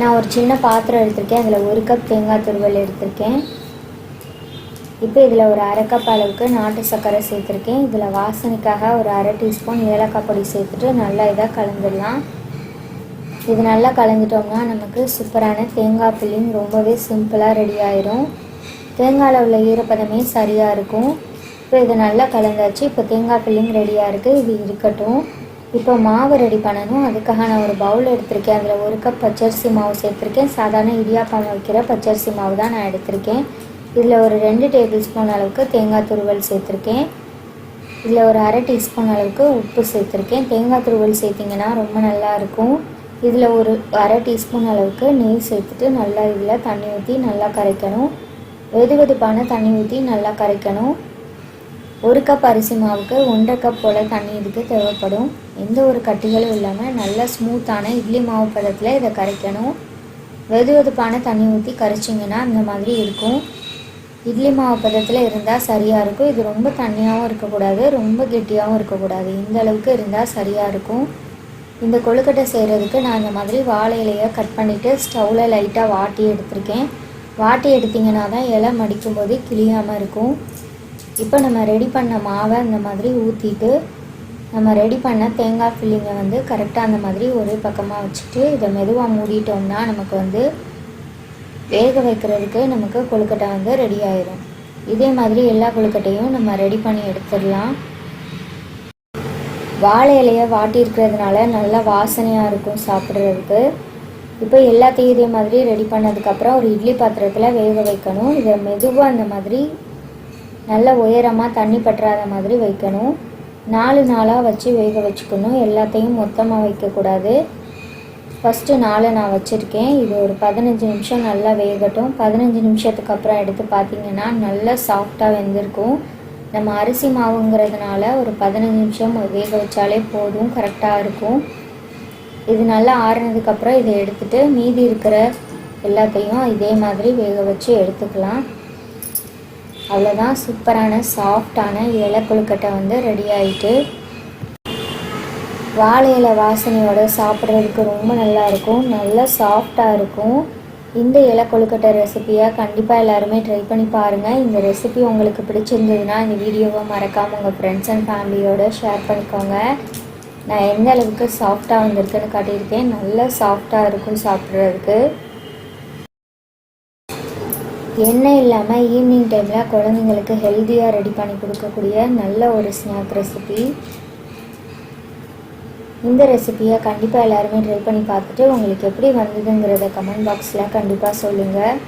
நான் ஒரு சின்ன பாத்திரம் எடுத்திருக்கேன். அதில் ஒரு கப் தேங்காய் துருவல் எடுத்திருக்கேன். இப்போ இதில் ஒரு அரை கப் அளவுக்கு நாட்டு சர்க்கரை சேர்த்துருக்கேன். இதில் வாசனைக்காக ஒரு அரை டீஸ்பூன் ஏலக்காய் பொடி சேர்த்துட்டு நல்லா இதாக கலந்துடலாம். இது நல்லா கலந்துட்டோம்னா நமக்கு சூப்பரான தேங்காய் ஃபில்லிங் ரொம்பவே சிம்பிளாக ரெடி ஆயிரும். தேங்காயில் உள்ள ஈரப்பதமே சரியாக இருக்கும். இப்போ இது நல்லா கலந்தாச்சு. இப்போ தேங்காய் ஃபில்லிங் ரெடியாக இருக்குது இது இருக்கட்டும். இப்போ மாவு ரெடி பண்ணணும். அதுக்காக நான் ஒரு பவுல் எடுத்திருக்கேன். அதில் ஒரு கப் பச்சரிசி மாவு சேர்த்துருக்கேன். சாதாரண இடியாப்பம் வைக்கிற பச்சரிசி மாவு தான் நான் எடுத்திருக்கேன். இதில் ஒரு ரெண்டு டேபிள் ஸ்பூன் அளவுக்கு தேங்காய் துருவல் சேர்த்துருக்கேன். இதில் ஒரு அரை டீஸ்பூன் அளவுக்கு உப்பு சேர்த்துருக்கேன். தேங்காய் துருவல் சேர்த்திங்கன்னா ரொம்ப நல்லாயிருக்கும் இதில் ஒரு அரை டீஸ்பூன் அளவுக்கு நெய் சேர்த்துட்டு நல்லா இதில் தண்ணி ஊற்றி நல்லா கரைக்கணும். வெது வெதுப்பான தண்ணி ஊற்றி நல்லா கரைக்கணும். ஒரு கப் அரிசி மாவுக்கு ஒன்றரை கப் போல் தண்ணி இதுக்கு தேவைப்படும். எந்த ஒரு கட்டிகளும் இல்லாமல் நல்ல ஸ்மூத்தான இட்லி மாவு பதத்தில் இதை கரைக்கணும். வெது வெதுப்பான தண்ணி ஊற்றி கரைச்சிங்கன்னா இந்த மாதிரி இருக்கும். இட்லி மாவு பதத்தில் இருந்தால் சரியாக இருக்கும். இது ரொம்ப தண்ணியாகவும் இருக்கக்கூடாது ரொம்ப கெட்டியாகவும் இருக்கக்கூடாது. இந்த அளவுக்கு இருந்தால் சரியாக இருக்கும். இந்த கொழுக்கட்டை செய்கிறதுக்கு நான் இந்த மாதிரி வாழை இலையை கட் பண்ணிவிட்டு ஸ்டவ்வில் லைட்டாக வாட்டி எடுத்திருக்கேன். வாட்டி எடுத்திங்கன்னா தான் இலை மடிக்கும் போது கிளியாமல் இருக்கும். இப்போ நம்ம ரெடி பண்ண மாவை இந்த மாதிரி ஊற்றிட்டு நம்ம ரெடி பண்ண தேங்காய் ஃபில்லிங்கை வந்து கரெக்டாக அந்த மாதிரி ஒரே பக்கமாக வச்சுட்டு இதை மெதுவாக மூடிட்டோம்னா நமக்கு வந்து வேக வைக்கிறதுக்கு நமக்கு கொழுக்கட்டை வந்து ரெடி ஆயிடும் இதே மாதிரி எல்லா கொழுக்கட்டையும் நம்ம ரெடி பண்ணி எடுத்துடலாம். வாழை இலையை வாட்டி இருக்கிறதுனால நல்லா வாசனையாக இருக்கும் சாப்பிட்றதுக்கு. இப்போ எல்லாத்தையும் இதே மாதிரி ரெடி பண்ணதுக்கப்புறம் ஒரு இட்லி பாத்திரத்தில் வேக வைக்கணும். இதை மெதுவாக அந்த மாதிரி நல்ல உயரமாக தண்ணி பற்றாத மாதிரி வைக்கணும். நாலு நாளாக வச்சு வேக வச்சுக்கணும். எல்லாத்தையும் மொத்தமாக வைக்கக்கூடாது. ஃபஸ்ட்டு நாலு நான் வச்சுருக்கேன். இது ஒரு பதினஞ்சு நிமிஷம் நல்லா வேகட்டும். பதினஞ்சு நிமிஷத்துக்கு அப்புறம் எடுத்து பார்த்தீங்கன்னா நல்லா சாஃப்டாக வெந்திருக்கும். நம்ம அரிசி மாவுங்கிறதுனால ஒரு பதினஞ்சு நிமிஷம் வேக வச்சாலே போதும் கரெக்டாக இருக்கும். இது நல்லா ஆறுனதுக்கப்புறம் இதை எடுத்துகிட்டு மீதி இருக்கிற எல்லாத்தையும் இதே மாதிரி வேக வச்சு எடுத்துக்கலாம். அவ்வளோதான் சூப்பரான சாஃப்டான இலை கொழுக்கட்டை வந்து ரெடி ஆகிட்டு வாழை இலை வாசனையோடு சாப்பிட்றதுக்கு ரொம்ப நல்லா இருக்கும். நல்லா சாஃப்டாக இருக்கும். இந்த இலை கொழுக்கட்டை ரெசிபியை கண்டிப்பாக எல்லாருமே ட்ரை பண்ணி பாருங்கள் இந்த ரெசிபி உங்களுக்கு பிடிச்சிருந்ததுன்னா இந்த வீடியோவை மறக்காமல் உங்கள் ஃப்ரெண்ட்ஸ் அண்ட் ஃபேமிலியோடு ஷேர் பண்ணிக்கோங்க. நான் எந்த அளவுக்கு சாஃப்டாக வந்திருக்குன்னு காட்டியிருக்கேன். நல்லா சாஃப்டாக இருக்கும் சாப்பிட்றதுக்கு. எண்ணெய் இல்லாமல் ஈவினிங் டைமில் குழந்தைங்களுக்கு ஹெல்த்தியாக ரெடி பண்ணி கொடுக்கக்கூடிய நல்ல ஒரு ஸ்நாக் ரெசிபி இந்த ரெசிபியை கண்டிப்பாக எல்லாருமே ட்ரை பண்ணி பார்த்துட்டு உங்களுக்கு எப்படி வந்ததுங்கிறத கமெண்ட் பாக்ஸில் கண்டிப்பாக சொல்லுங்கள்